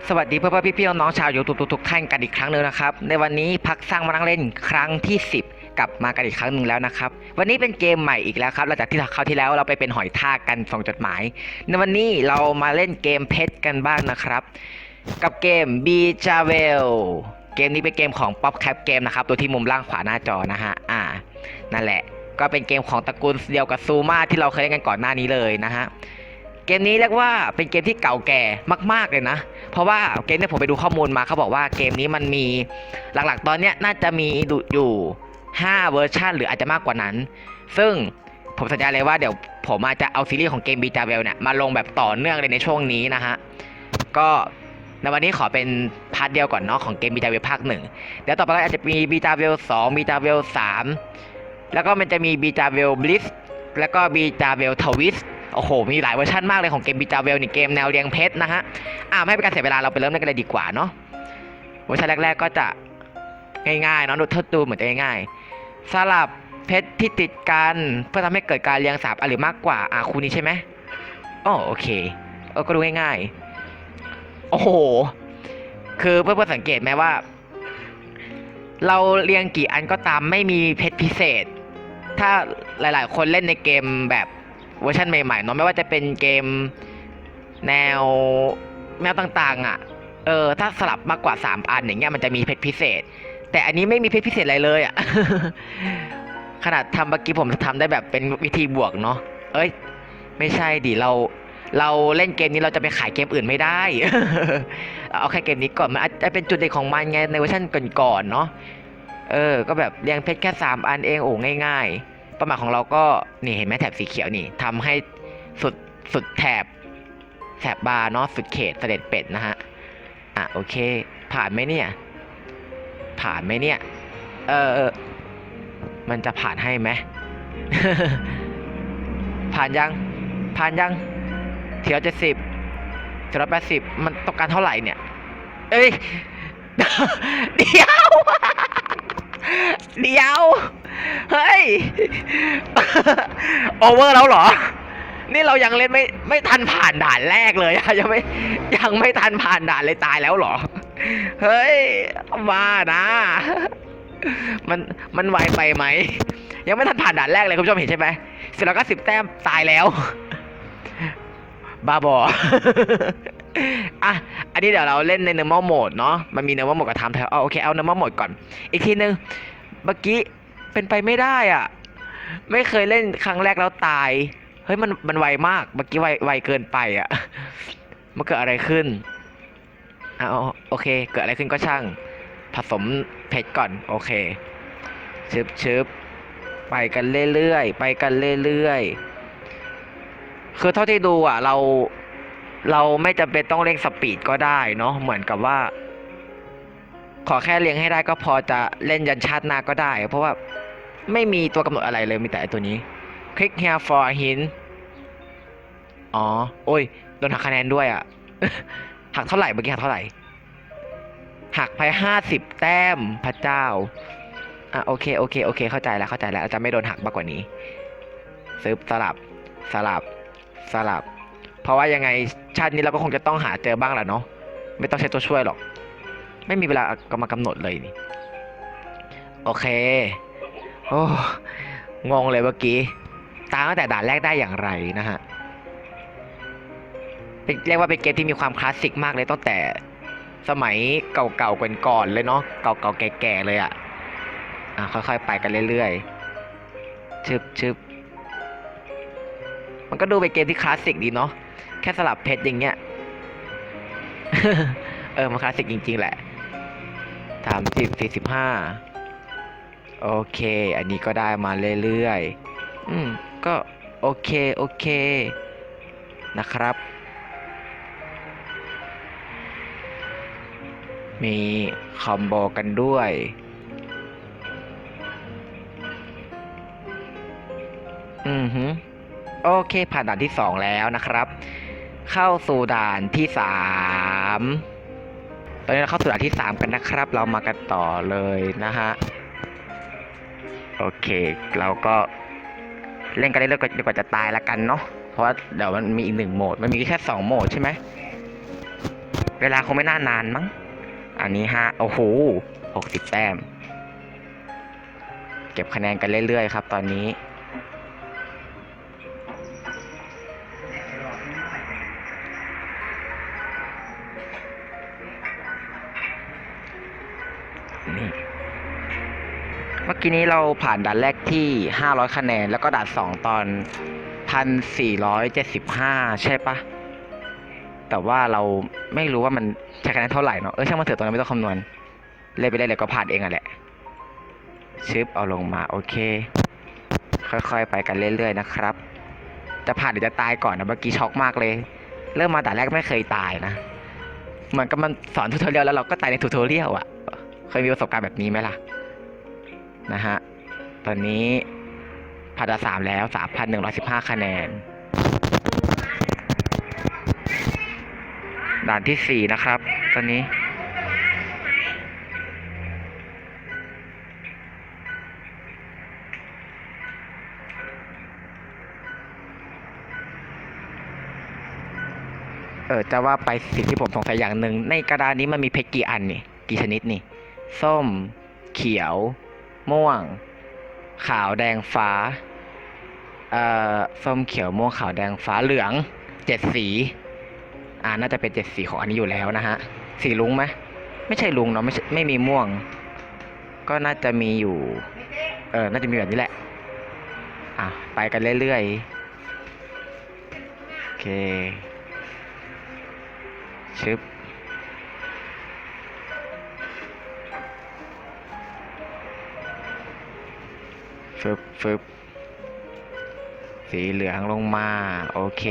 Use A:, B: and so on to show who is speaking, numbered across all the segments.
A: บสวัสดีเพื่อนๆพี่ๆน้องๆชาวยูทูบทุกท่านกันอีกครั้งหนึ่งนะครับ ในวันนี้พักสร้างมานั่งเล่นครั้งที่ 10 กลับมากันอีกครั้งหนึ่งแล้วนะครับ วันนี้เป็นเกมใหม่อีกแล้วครับหลังจากที่คราวที่แล้วเราไปเป็นหอยทากกันส่งจดหมาย ในวันนี้เรามาเล่นเกมเพชรกันบ้างนะครับ กับเกม b j a v e l เกมนี้เป็นเกมของ Pop Cap Game นะครับตัวที่มุมล่างขวาหน้าจอนะฮะอ่านั่นแหละ ก็เป็นเกมของตระกูลเดียวกับซูมาที่เราเคยเล่นกันก่อนหน้านี้เลยนะฮะเกมนี้เรียกว่าเป็นเกมที่เก่าแก่มาก ๆเลยนะ ราะว่าเกมที่ผมไปดูข้อมูลมาเขาบอกว่าเกมนี้มันมีหลักๆ ตอนเนี้ยน่าจะมีอยู่5เวอร์ชันหรืออาจจะมากกว่านั้น ซึ่งผมสัญญาเลยว่าเดี๋ยวผมอาจจะเอาซีรีส์ของเกมบีจาเวลเนี่ยมาลงแบบต่อเนื่องเลยในช่วงนี้นะฮะ ก็ในวันนี้ขอเป็นพาร์ทเดียวก่อนเนาะของเกมบีจาเวลภาคหนึ่งเดี๋ยวต่อไปก็อาจจะมีบีจาเวลสองบีจาเวลสามแล้วก็มันจะมีบีจาเวลบลิสแล้วก็บีจาเวลทวิส โอ้โห มีหลายเวอร์ชันมากเลยของเกมบีจาเวลนี่เกมแนวเรียงเพชรนะฮะ อ่าไม่ให้เป็นการเสียเวลาเราไปเริ่มเล่นกันเลยดีกว่าเนาะ เวอร์ชันแรก ๆ ก็จะง่ายๆเนาะดูทดดูเหมือนจะง่ายๆสลับเพชรที่ติดกันเพื่อทำให้เกิดการเรียงสามหรือมากกว่าอ่าคูนี้ใช่ไหมอ๋อโอเคเออก็ดูง่ายๆ โอ้โห คือเพื่อนๆสังเกตไหมว่า เราเรียงกี่อันก็ตามไม่มีเพชรพิเศษ ถ้าหลายๆ คนเล่นในเกมแบบ เวอร์ชันใหม่ๆเนาะไม่ว่าจะเป็นเกมแนวแนวต่างๆ อะ เออ ถ้าสลับมากกว่า 3 อันอย่างเงี้ยมันจะมีเพชรพิเศษ แต่อันนี้ไม่มีเพชรพิเศษอะไรเลยอะ ขนาดทำเมื่อกี้ผมทำได้แบบเป็นวิธีบวกเนาะ เอ้ย ไม่ใช่ดิเราเราเล่นเกมนี้เราจะไปขายเกมอื่นไม่ได้ เอาแค่เกมนี้ก่อนมันอาจจะเป็นจุดเด่นของมันไงในเวอร์ชันก่อนๆเนาะ เออ ก็แบบเรียงเพชรแค่สามอันเองโอ้ง่าย ๆ เประมาณของเราก็นี่เห็นไหมแถบสีเขียวนี่ทำให้สุดสุดแถบแถบบาร์เนาะสุดเขตเสด็จเป็ดนะฮะอะโอเค ผ่านไหมเนี่ย ผ่านไหมเนี่ย เออเออมันจะผ่านให้ไหมผ่านยัง ผ่านยังเทียวเจ็ดสิบเทียวแปดสิบมันต้องการเท่าไหร่เนี่ย เอ้ย เดี๋ยว เดี๋ยว เฮ้ย โอเวอร์แล้วเหรอ นี่เรายังเล่นไม่ไม่ทันผ่านด่านแรกเลยอะยังไม่ยังไม่ทันผ่านด่านเลยตายแล้วเหรอ เฮ้ยมานะ มันมันไวไปไหม ยังไม่ทันผ่านด่านแรกเลยคุณผู้ชมเห็นใช่ไหมเสร็จแล้วก็สิบแต้มตายแล้วบ้าบออะ อันนี้เดี๋ยวเราเล่นใน normal mode เนาะ มันมี normal mode กับ time trial เอโอเค เอา normal mode ก่อน อีกทีนึง เมื่อกี้ เป็นไปไม่ได้อะ ไม่เคยเล่นครั้งแรกแล้วตาย เฮ้ยมันมันไวมาก เมื่อกี้ไวไวเกินไปอะ มันเกิดอะไรขึ้นเอาโอเค เกิดอะไรขึ้นก็ช่าง ผสมเพชรก่อน โอเคชึบชึบไปกันเรื่อยๆ ไปกันเรื่อยๆ คือเท่าที่ดูอะ เรา เราไม่จำเป็นต้องเร่งสปีดก็ได้เนาะ เหมือนกับว่า ขอแค่เลี้ยงให้ได้ก็พอจะเล่นยันชาติหน้าก็ได้ เพราะว่า ไม่มีตัวกำหนดอะไรเลยมีแต่ตัวนี้ คลิก here for a hint อ๋อ โอ้ย โดนหักคะแนนด้วยอะ หักเท่าไหร่เมื่อกี้หักเท่าไหร่ หักไปห้าสิบแต้มพระเจ้า อะโอเคโอเคโอเค เข้าใจแล้วเข้าใจแล้วจะไม่โดนหักมากกว่านี้ซึบสลับสลับสลับ เพราะว่ายังไงชาตินี้เราก็คงจะต้องหาเจอบ้างแหละเนาะไม่ต้องใช้ตัวช่วยหรอก ไม่มีเวลากมากำหนดเลยนี่ โอเค โอ้งงเลยเมื่อกี้ตามตั้งแต่ด่านแรกได้อย่างไรนะฮะเป็นเรียกว่าเป็นเกมที่มีความคลาสสิกมากเลยตั้งแต่สมัยเก่าๆก่อนๆเลยเนาะเก่าๆแก่ๆเลยอะ่ะอะค่อยๆไปกันเรื่อยๆชึบชึบมันก็ดูเป็นเกมที่คลาสสิกดีเนาะแค่สลับเพชรอย่างเงี้ยเออมันคลาสสิกจริง ๆ แหละสามสิบสี่สิบห้า โอเค อันนี้ก็ได้มาเรื่อยๆ อืม ก็โอเค โอเค นะครับ มีคอมโบกันด้วย อือฮึโอเค ผ่านด่านที่สองแล้วนะครับ เข้าสู่ด่านที่สามตอนนี้เราเข้าสู่ด่านที่สามกันนะครับ เรามากันต่อเลยนะฮะ โอเค เราก็เล่นกันเรื่อยๆจนกว่าจะตายละกันเนาะเพราะว่าเดี๋ยวมันมีอีกหนึ่งโหมด มันมีแค่สองโหมดใช่ไหมเวลาคงไม่น่านานมั้ง อันนี้ฮะโอ้โหหกสิบแต้ม เก็บคะแนนกันเรื่อยๆครับ ตอนนี้ เมื่อกี้นี้เราผ่านด่านแรกที่ 500 คะแนน แล้วก็ด่านสองตอน 1,475 ใช่ปะ แต่ว่าเราไม่รู้ว่ามันใช้คะแนนเท่าไหร่เนาะ เออช่างมันเถอะตรงนั้นไม่ต้องคำนวณ เล่นไปได้เลยก็ผ่านเองอะแหละชึบเอาลงมา โอเค ค่อยๆ ไปกันเรื่อยๆ นะครับ จะผ่านหรือจะตายก่อนนะเมื่อกี้ช็อกมากเลย เริ่มมาแต่แรกไม่เคยตายนะมือนกับมันสอนทูทอเรียลแล้วเราก็ตายในทูทอเรียลอะเคยมีประสบการณ์แบบนี้ไหมล่ะ นะฮะ ตอนนี้ผ่านด่านสามแล้วสามพันหนึ่งร้อยสิบห้าคะแนน ด่านที่สี่นะครับ ตอนนี้ เออจะว่าไปสิ่งที่ผมสงสัยอย่างหนึ่งในกระดานนี้มันมีเพชรกี่อันนี่ กี่ชนิดนี่ ส้ม เขียว ม่วง ขาวแดงฟ้า เอ่อส้มเขียวม่วงขาวแดงฟ้าเหลืองเจ็ดสีอ่าน่าจะเป็นเจ็ดสีของอันนี้อยู่แล้วนะฮะ สีลุงไหมไม่ใช่ลุงเนาะไม่ไม่มีม่วง ก็น่าจะมีอยู่ เออ น่าจะมีแบบนี้แหละ อะ ไปกันเรื่อยๆ โอเคชึบ ฟึบฟึบสีเหลืองลงมา โอเค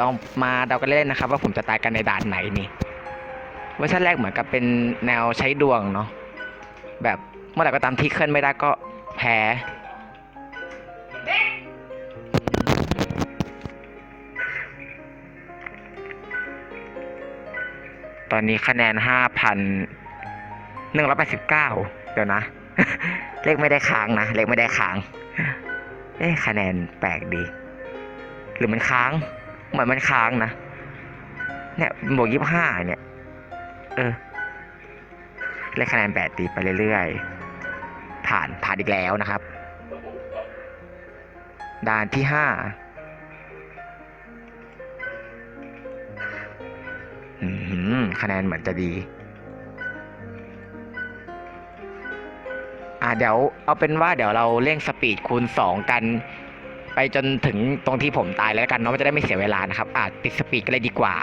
A: ลองมาเดากันเล่นนะครับ ว่าผมจะตายกันในด่านไหนนี่เวอร์ชันแรกเหมือนกับเป็นแนวใช้ดวงเนาะแบบเมื่อไหร่ก็ตามที่เคลื่อนไม่ได้ก็แพ้ตอนนี้คะแนนห้าพัน หนึ่งร้อยแปดสิบเก้าเดี๋ยวนะ เลขไม่ได้ค้างนะ เลขไม่ได้ค้าง เอ๊ะคะแนนแปลกดี หรือมันค้าง เหมือนมันค้างนะ เนี่ยบวกยี่สิบห้าเนี่ย เออ เลขคะแนนแปดตีไปเรื่อยๆ ผ่าน ผ่านอีกแล้วนะครับ ด่านที่ห้าคะแนนเหมือนจะดี เดี๋ยวเอาเป็นว่าเดี๋ยวเราเร่งสปีดคูณ 2 กัน ไปจนถึงตรงที่ผมตายแล้วกันเนาะมันจะได้ไม่เสียเวลานะครับอะติดสปีดกันเลยดีกว่า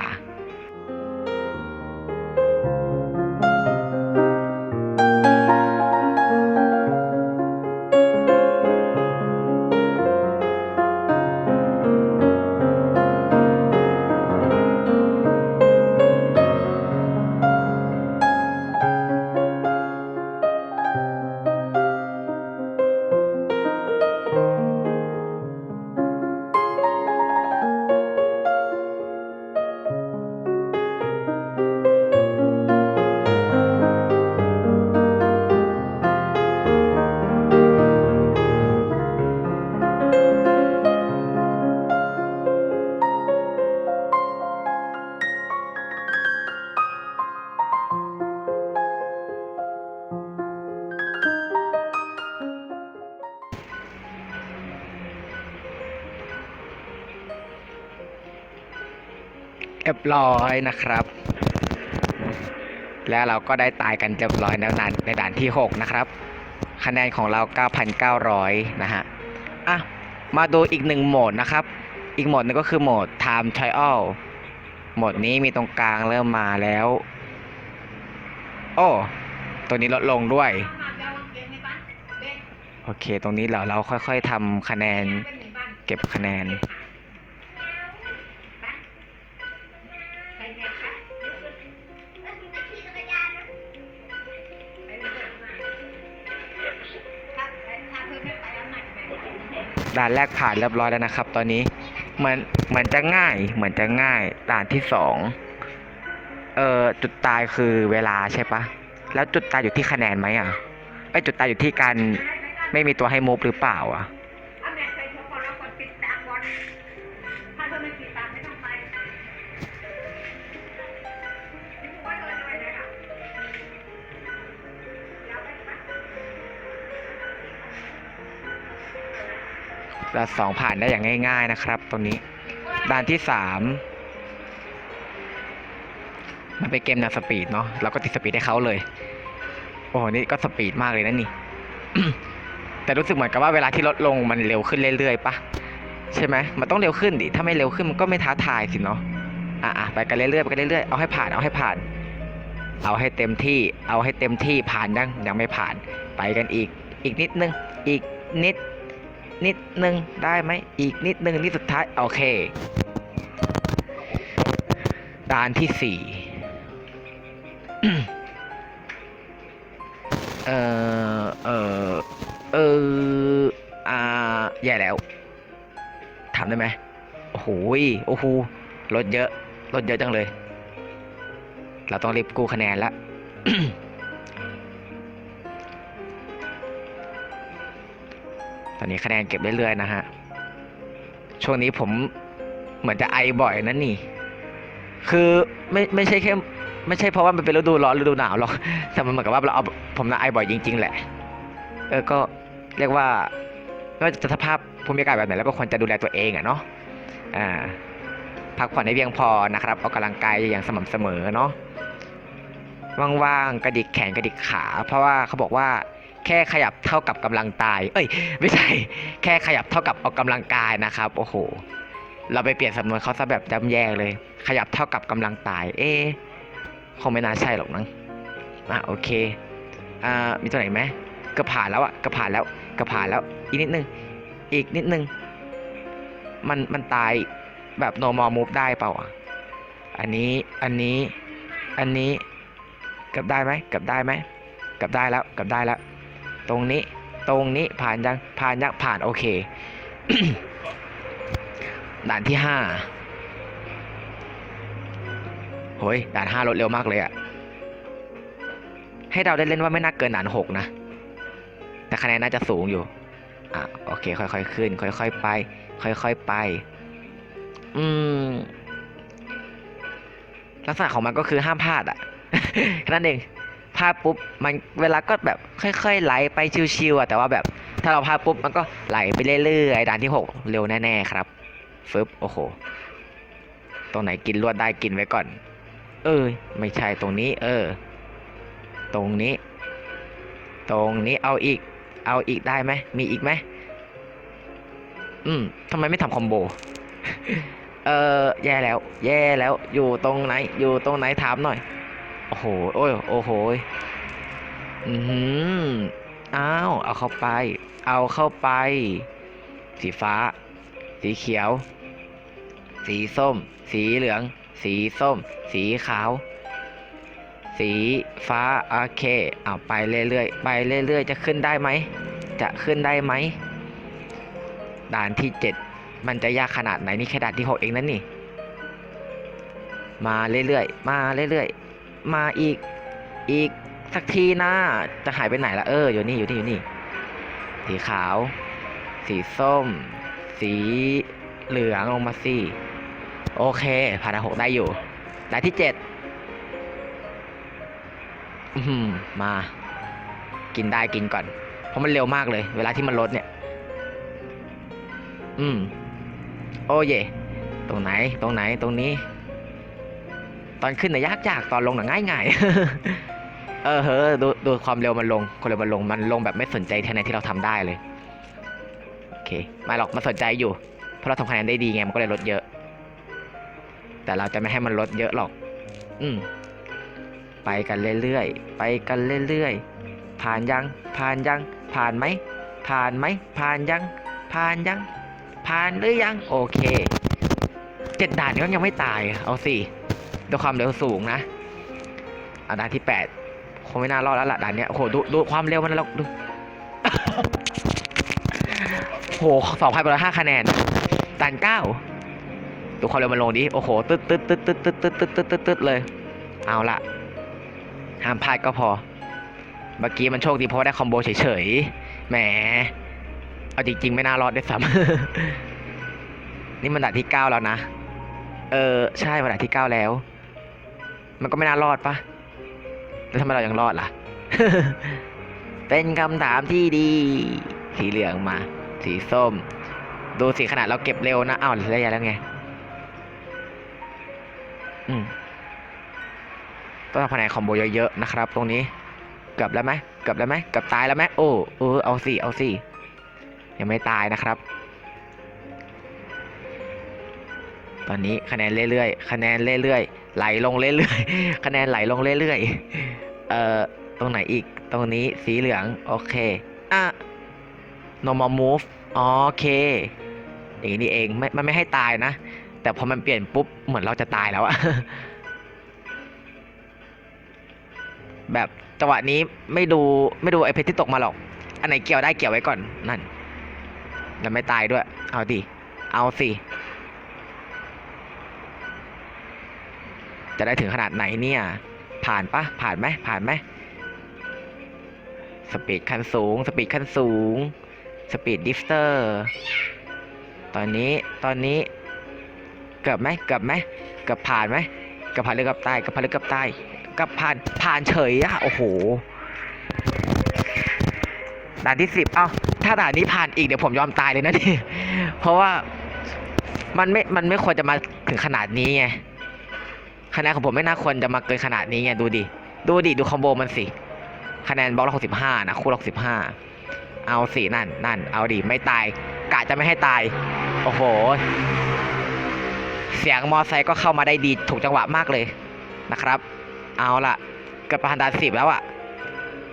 A: ร้อยนะครับ แล้วเราก็ได้ตายกันเรียบร้อยในด่านในด่านที่ 6 นะครับ คะแนนของเรา 9,900 นะฮะ อะ มาดูอีกหนึ่งโหมดนะครับ อีกโหมดนึงก็คือโหมด Time Trial โหมดนี้มีตรงกลางเริ่มมาแล้ว โอ้ ตัวนี้ลดลงด้วย โอเค ตรงนี้เราเราค่อยๆทำคะแนน เก็บคะแนน ด่านแรกผ่านเรียบร้อยแล้วนะครับ ตอนนี้เหมือนเหมือนจะง่ายเหมือนจะง่ายด่านที่สองเอ่อจุดตายคือเวลาใช่ปะแล้วจุดตายอยู่ที่คะแนนไหมอะไอจุดตายอยู่ที่การไม่มีตัวให้มูฟหรือเปล่าอะ
B: ด่า
A: นสองผ่านได้อย่างง่าย ๆนะครับ ตรงนี้ด่านที่สามมันเป็นเกมแนวสปีดเนาะเราก็ติดสปีดให้เขาเลย โอ้โหนี่ก็สปีดมากเลยนะนี่ แต่รู้สึกเหมือนกับว่าเวลาที่ลดลงมันเร็วขึ้นเรื่อยๆปะใช่ไหมมันต้องเร็วขึ้นดิถ้าไม่เร็วขึ้นมันก็ไม่ท้าทายสิเนาะอะไปกันเรื่อยๆไปกันเรื่อยๆเอาให้ผ่านเอาให้ผ่าน เอาให้เต็มที่ เอาให้เต็มที่ผ่านยังยังไม่ผ่าน ไปกันอีก อีกนิดนึง อีกนิด นิดนึงได้ไหมอีกนิดนึงนี่สุดท้าย โอเคด่านที่สี่เออเออเอออ่าแย่แล้วถามได้ไหมโอ้โหโอ้โหรถเยอะรถเยอะจังเลย เราต้องรีบกู้คะแนนละ ตอนนี้คะแนนเก็บเรื่อยๆนะฮะ ช่วงนี้ผมเหมือนจะไอบ่อยนั่นนี่ คือไม่ไม่ใช่แค่ไม่ใช่เพราะว่ามันเป็นฤดูร้อนฤดูหนาวหรอก แต่มันเหมือนกับว่าเราเอาผมน่ะไอบ่อยจริง ๆ แหละ เออก็เรียกว่าไม่ว่าจะสภาพภูมิอากาศแบบไหนแล้วก็ควรจะดูแลตัวเองอะเนาะ อ่า พักผ่อนให้เพียงพอนะครับออกกำลังกายอย่างสม่ำเสมอเนาะ ว่างๆกระดิกแขนกระดิกขา เพราะว่าเขาบอกว่า แค่ขยับเท่ากับกำลังตาย เอ้ย ไม่ใช่ แค่ขยับเท่ากับออกกำลังกายนะครับ โอ้โห เราไปเปลี่ยนสำนวนเขาซะแบบจำแย่เลย ขยับเท่ากับกำลังตาย เอ๊คงไม่น่าใช่หรอกนังอะโอเค อ่า มีตัวไหนไหมเก็ผ่านแล้วอะเก็ผ่านแล้วเก็ผ่านแล้ว อีกนิดนึง อีกนิดนึง มัน มันตายแบบ normal move ได้เปล่าอะ อันนี้ อันนี้ อันนี้เกับได้ไหมเกับได้ไหมเกับได้แล้วเกับได้แล้ว ตรงนี้ ตรงนี้ผ่านยังผ่านยังผ่านโอเค ด่านที่ห้าโฮ้ยด่านห้ารถเร็วมากเลยอะให้เราได้เล่นว่าไม่น่าเกินด่านหกนะ แต่คะแนนน่าจะสูงอยู่อะโอเค ค่อยๆขึ้น ค่อยๆไป ค่อยๆไป อืมลักษณะของมันก็คือห้ามพลาดอะแค่นั้นเอง พาดปุ๊บมันเวลาก็แบบค่อย ๆ ไหลไปชิวๆอะแต่ว่าแบบถ้าเราพาปุ๊บมันก็ไหลไปเรื่อยๆด่านที่หกเร็วแน่ๆครับฟึบโอ้โห ตรงไหนกินลวดได้กินไว้ก่อน เออ ไม่ใช่ตรงนี้ เออ ตรงนี้ ตรงนี้เอาอีก เอาอีกได้ไหมมีอีกไหมอืมทำไมไม่ทำคอมโบ เออแย่แล้ว แย่แล้ว อยู่ตรงไหน อยู่ตรงไหนถามหน่อย โอ้โห โอ้ย โอ้โห อือหืออ้าว เอาเข้าไป เอาเข้าไป สีฟ้า สีเขียว สีส้ม สีเหลือง สีส้ม สีขาว สีฟ้า โอเค เอาไปเรื่อยๆ ไปเรื่อยๆ จะขึ้นได้ไหม จะขึ้นได้ไหม ด่านที่เจ็ดมันจะยากขนาดไหนนี่แค่ด่านที่หกเองนั่นนี่ มาเรื่อยๆ มาเรื่อยๆ มาอีกอีกสักทีนะจะหายไปไหนละเอออยู่นี่อยู่นี่อยู่นี่ สีขาว สีส้ม สีเหลืองลงมาสิโอเคผ่านหกได้อยู่ด่ที่เจ็ดอื้อหือมา กินได้กินก่อน เพราะมันเร็วมากเลย เวลาที่มันลดเนี่ย อืม โอเย ตรงไหน ตรงไหน ตรงนี้ ตอนขึ้นน่ะยากยากตอนลงน่ะง่ายง่ายเออเฮ้อดูดูความเร็วมันลงความเร็วมันลงมันลงแบบไม่สนใจคะแนนที่เราทำได้เลยโอเคไม่หรอกมันสนใจอยู่ เพราะเราทำคะแนนได้ดีไงมันก็เลยลดเยอะ แต่เราจะไม่ให้มันลดเยอะหรอก อืมไปกันเรื่อยๆไปกันเรื่อยๆผ่านยังผ่านยังผ่านไหมผ่านไหมผ่านยังผ่านยังผ่านหรือยังโอเคเจ็ดด่านก็ยังไม่ตายเอาสิ ด้วยความเร็วสูงนะอะด่านที่แปดคงไม่น่ารอดแล้วล่ะด่านเนี้ยโอ้โหดูดูความเร็วมันแล้วดูโหสองพันไปแล้วห้าคะแนนด่านเก้าดูความเร็วมันลงดิโอ้โหตึ๊ดตึ๊ดตึ๊ดตึ๊ดตึ๊ดตึ๊ดตึ๊ดตึ๊ดตึ๊ดตึ๊ดเลย เอาละห้ามพลาดก็พอ เมื่อกี้มันโชคดีเพราะได้คอมโบเฉยๆแหมเอาจริงๆไม่น่ารอดด้วยซ้ำนี่มันด่านที่เก้าแล้วนะ เออ ใช่มันด่านที่เก้าแล้ว มันก็ไม่น่ารอดปะแล้วทำไมเรายังรอดล่ะ เป็นคำถามที่ดี สีเหลืองมา สีส้ม ดูสิขนาดเราเก็บเร็วนะอ้าวระยะแล้วไง อืมต้องทำคะแนนคอมโบเยอะๆนะครับ ตรงนี้เกือบแล้วไหมเกือบแล้วไหมเกือบตายแล้วไหมโอ้เออเอาสิเอาสิยังไม่ตายนะครับ ตอนนี้คะแนนเรื่อยๆ คะแนนเรื่อยๆ ไหลลงเรื่อยๆ คะแนนไหลลงเรื่อยๆ เอ่อ ตรงไหนอีก ตรงนี้สีเหลือง โอเค อะ normal move โอเค อย่างนี้นี่เองไม่มันไม่ให้ตายนะ แต่พอมันเปลี่ยนปุ๊บ เหมือนเราจะตายแล้วอะแบบจังหวะนี้ไม่ดูไม่ดูไอเพชรที่ตกมาหรอก อันไหนเกี่ยวได้เกี่ยวไว้ก่อนนั่น แล้วไม่ตายด้วย เอาดิ เอาสิ จะได้ถึงขนาดไหนเนี่ย ผ่านปะผ่านไหมผ่านไหมสปีดขั้นสูง สปีดขั้นสูง สปีดดิฟเตอร์ ตอนนี้ ตอนนี้ เกือบไหมเกือบไหมเกือบผ่านไหมเกือบผ่านหรือเกือบตายเกือบผ่านหรือเกือบตายเกือบผ่าน ผ่านเฉยอะโอ้โห ด่านที่สิบเอ้า ถ้าด่านนี้ผ่านอีกเดี๋ยวผมยอมตายเลยนะนี่เพราะว่า มันไม่ มันไม่ควรจะมาถึงขนาดนี้ไง คะแนนของผมไม่น่าควรจะมาเกินขนาดนี้ไงดูดิ ดูดิ ดูคอมโบมันสิ คะแนนบล็อกละหกสิบห้านะ คู่ละหกสิบห้าเอาสินั่นนั่น เอาดิ ไม่ตาย กะจะไม่ให้ตาย โอ้โห เสียงมอไซค์ก็เข้ามาได้ดีถูกจังหวะมากเลยนะครับ เอาละเกิดผ่านด่านสิบแล้วอะ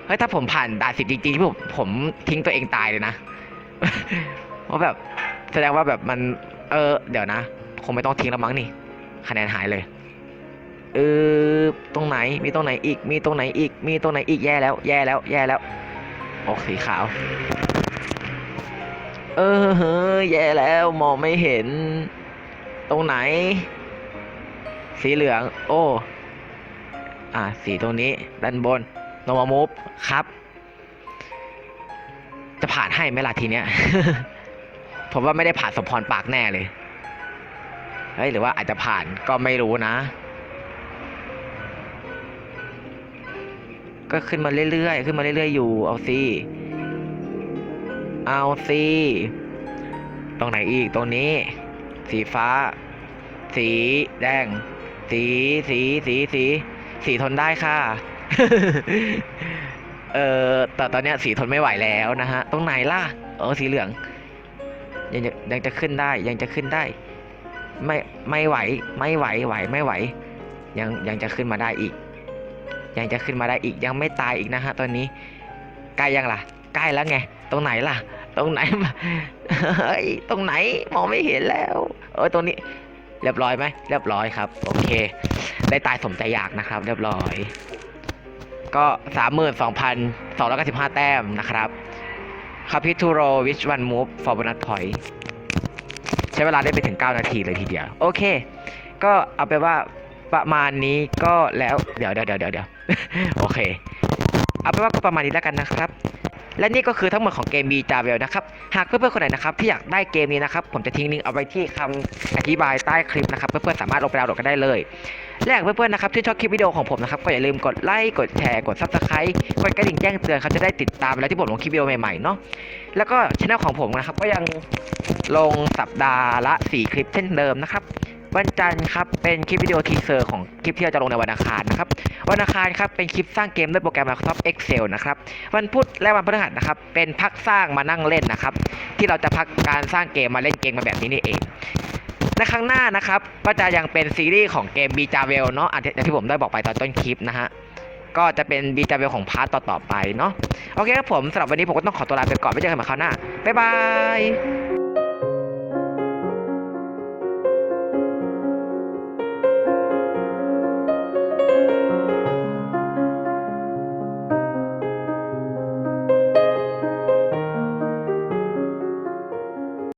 A: เฮ้ยถ้าผมผ่านด่านสิบจริงๆที่ผมผมทิ้งตัวเองตายเลยนะเพราะแบบแสดงว่าแบบมัน เออ เดี๋ยวนะ คงไม่ต้องทิ้งแล้วมั้งนี่ คะแนนหายเลย เออตรงไหนมีตรงไหนอีก มีตรงไหนอีก มีตรงไหนอีกแย่แล้ว แย่แล้วแย่แล้วโอ้สีขาว เออเฮ้ยแย่แล้วมองไม่เห็น ตรงไหน สีเหลือง โอ้อ่าสีตรงนี้ด้านบนโนมามูฟครับ จะผ่านให้ไหมล่ะทีเนี้ยผมว่าไม่ได้ผ่านสมพรปากแน่เลยเฮ้ยหรือว่าอาจจะผ่านก็ไม่รู้นะ ก็ขึ้นมาเรื่อยๆ ขึ้นมาเรื่อยๆ อยู่ เอาสิเอาสิตรงไหนอีก ตรงนี้ สีฟ้า สีแดง สี สี สี สี สีทนได้ค่ะ เออแต่ตอนเนี้ยสีทนไม่ไหวแล้วนะฮะ ตรงไหนล่ะ เออ สีเหลือง ยังจะยังจะขึ้นได้ ยังจะขึ้นได้ ไม่ ไม่ไหว ไม่ไหว ไหว ไม่ไหว ยัง ยังจะขึ้นมาได้อีก ยังจะขึ้นมาได้อีกยังไม่ตายอีกนะฮะตอนนี้ใกล้ยังล่ะใกล้แล้วไงตรงไหนล่ะ ตรงไหนเฮ้ยตรงไหนมองไม่เห็นแล้ว เออตรงนี้เรียบร้อยไหมเรียบร้อยครับ โอเค ได้ตายสมใจอยากนะครับ เรียบร้อย ก็สามหมื่นสองพันสองร้อยเก้าสิบห้าแต้มนะครับคาพิทูโรวิชวันมูฟฟอร์บนัทถอยใช้เวลาได้ไปถึง 9 นาทีเลยทีเดียว โอเค ก็เอาไปว่า ประมาณนี้ก็แล้วเดี๋ยวเดี๋ยวเดี๋ยวเดี๋ยวโอเค เอาเป็นว่าก็ประมาณนี้แล้วกันนะครับ และนี่ก็คือทั้งหมดของเกม b ีจาเวลนะครับ หากเพื่อนๆคนไหนนะครับที่อยากได้เกมนี้นะครับ ผมจะทิ้งลิงก์เอาไว้ที่คำอธิบายใต้คลิปนะครับเพื่อนๆสามารถลงไปดาวน์โหลดกันได้เลยและหากเพื่อนๆนะครับที่ชอบคลิปวิดีโอของผมนะครับก็อย่าลืมกดไลค์กดแชร์กด subscribe กดกระดิ่งแจ้งเตือนเขาจะได้ติดตามเวลาที่ผมลงคลิปวิดีโอใหม่ๆเนาะแล้วก็ช่องของผมนะครับก็ยังลงสัปดาห์ละ 4 คลิปเช่นเดิมนะครับ วันจันทร์ครับเป็นคลิปวิดีโอทีเซอร์ของคลิปที่เราจะลงในวันอังคารนะครับวันอังคารครับเป็นคลิปสร้างเกมด้วยโปรแกรม Microsoft Excel นะครับวันพุธและวันพฤหัสนะครับเป็นพักสร้างมานั่งเล่นนะครับ ที่เราจะพักการสร้างเกมมาเล่นเกมมาแบบนี้นี่เองในครั้งหน้านะครับก็จะยังเป็นซีรีส์ของเกม b ีจาเวลเนาะอันที่อย่างที่ผมได้บอกไปตอนต้นคลิปนะฮะก็จะเป็น b ีจาเวลของพาร์ตต่อๆไปเนาะโอเคครับผมสำหรับวันนี้ผมก็ต้องขอตัวลาไปก่อนไว้เจอกันใหม่คราวหน้าบ๊ายบาย